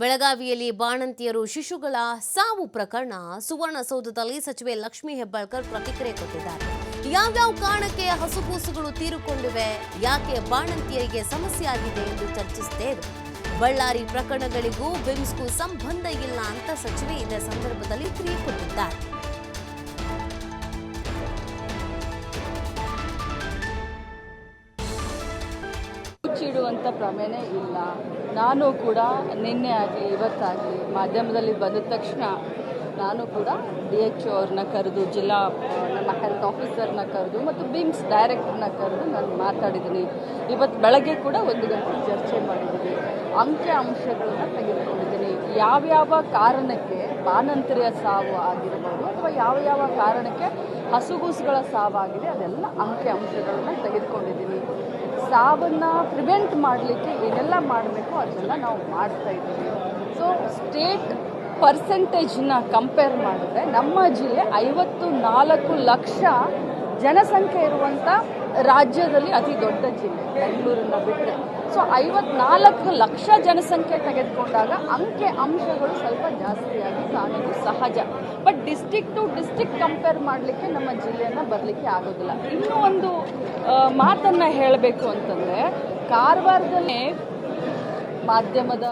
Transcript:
ಬೆಳಗಾವಿಯಲ್ಲಿ ಬಾಣಂತಿಯರು ಶಿಶುಗಳ ಸಾವು ಪ್ರಕರಣ. ಸುವರ್ಣಸೌಧದಲ್ಲಿ ಸಚಿವೆ ಲಕ್ಷ್ಮೀ ಹೆಬ್ಬಾಳ್ಕರ್ ಪ್ರತಿಕ್ರಿಯೆ ಕೊಟ್ಟಿದ್ದಾರೆ. ಯಾವ್ಯಾವ ಕಾರಣಕ್ಕೆ ಹಸುಗೂಸುಗಳು ತೀರಿಕೊಂಡಿವೆ? ಯಾಕೆ ಬಾಣಂತಿಯರಿಗೆ ಸಮಸ್ಯೆ ಆಗಿದೆ ಎಂದು ಚರ್ಚಿಸುತ್ತೇವೆ ಬಳ್ಳಾರಿ ಪ್ರಕರಣಗಳಿಗೂ ಬಿಮ್ಸ್ಗೂ ಸಂಬಂಧ ಇಲ್ಲ ಅಂತ ಸಚಿವೆ ಇದೇ ಸಂದರ್ಭದಲ್ಲಿ ಕ್ರಿಯೆ ಮುಚ್ಚಿಡುವಂಥ ಪ್ರಮೇಯನೇ ಇಲ್ಲ. ನಾನು ಕೂಡ ನಿನ್ನೆ ಆಗಲಿ, ಇವತ್ತಾಗಲಿ ಮಾಧ್ಯಮದಲ್ಲಿ ಬಂದ ತಕ್ಷಣ ನಾನು ಕೂಡ ಡಿ ಎಚ್ ಅವ್ರನ್ನ ಕರೆದು, ಜಿಲ್ಲಾ ನಮ್ಮ ಹೆಲ್ತ್ ಆಫೀಸರ್ನ ಕರೆದು ಮತ್ತು ಬಿಮ್ಸ್ ಡೈರೆಕ್ಟರ್ನ ಕರೆದು ನಾನು ಮಾತಾಡಿದ್ದೀನಿ. ಇವತ್ತು ಬೆಳಗ್ಗೆ ಕೂಡ ಒಂದು ಗಂಟೆ ಚರ್ಚೆ ಮಾಡಿದ್ದೀನಿ. ಅಂಕಿ ಅಂಶಗಳನ್ನು ತೆಗೆದುಕೊಂಡಿದ್ದೀನಿ. ಯಾವ್ಯಾವ ಕಾರಣಕ್ಕೆ ಬಾನಂತರಿಯ ಸಾವು ಆಗಿರ್ಬೋದು ಅಥವಾ ಯಾವ ಯಾವ ಕಾರಣಕ್ಕೆ ಹಸುಗೂಸುಗಳ ಸಾವಾಗಿದೆ ಅದೆಲ್ಲ ಅಂಕಿ ಅಂಶಗಳನ್ನು ತೆಗೆದುಕೊಂಡಿದ್ದೀನಿ. ಸಾವನ್ನ ಪ್ರಿವೆಂಟ್ ಮಾಡಲಿಕ್ಕೆ ಏನೆಲ್ಲ ಮಾಡಬೇಕು ಅದೆಲ್ಲ ನಾವು ಮಾಡ್ತಾ ಇದ್ದೀವಿ. ಸೊ ಸ್ಟೇಟ್ ಪರ್ಸೆಂಟೇಜ್ನ ಕಂಪೇರ್ ಮಾಡಿದ್ರೆ ನಮ್ಮ ಜಿಲ್ಲೆ ಐವತ್ತು ನಾಲ್ಕು ಲಕ್ಷ ಜನಸಂಖ್ಯೆ ಇರುವಂಥ ರಾಜ್ಯದಲ್ಲಿ ಅತಿ ದೊಡ್ಡ ಜಿಲ್ಲೆ, ಬೆಂಗಳೂರನ್ನ ಬಿಟ್ಟರೆ ಸೊ ಐವತ್ನಾಲ್ಕು ಲಕ್ಷ ಜನಸಂಖ್ಯೆ ತೆಗೆದುಕೊಂಡಾಗ ಅಂಕೆ ಅಂಶಗಳು ಸ್ವಲ್ಪ ಜಾಸ್ತಿಯಾಗಿ ಕಾಣೋದು ಸಹಜ. But district to district compare ಮಾಡಲಿಕ್ಕೆ ನಮ್ಮ ಜಿಲ್ಲೆಯನ್ನು ಬರಲಿಕ್ಕೆ ಆಗೋದಿಲ್ಲ. ಇನ್ನೂ ಒಂದು ಮಾತನ್ನು ಹೇಳಬೇಕು ಅಂತಂದರೆ, ಕಾರವಾರದಲ್ಲೇ ಮಾಧ್ಯಮದ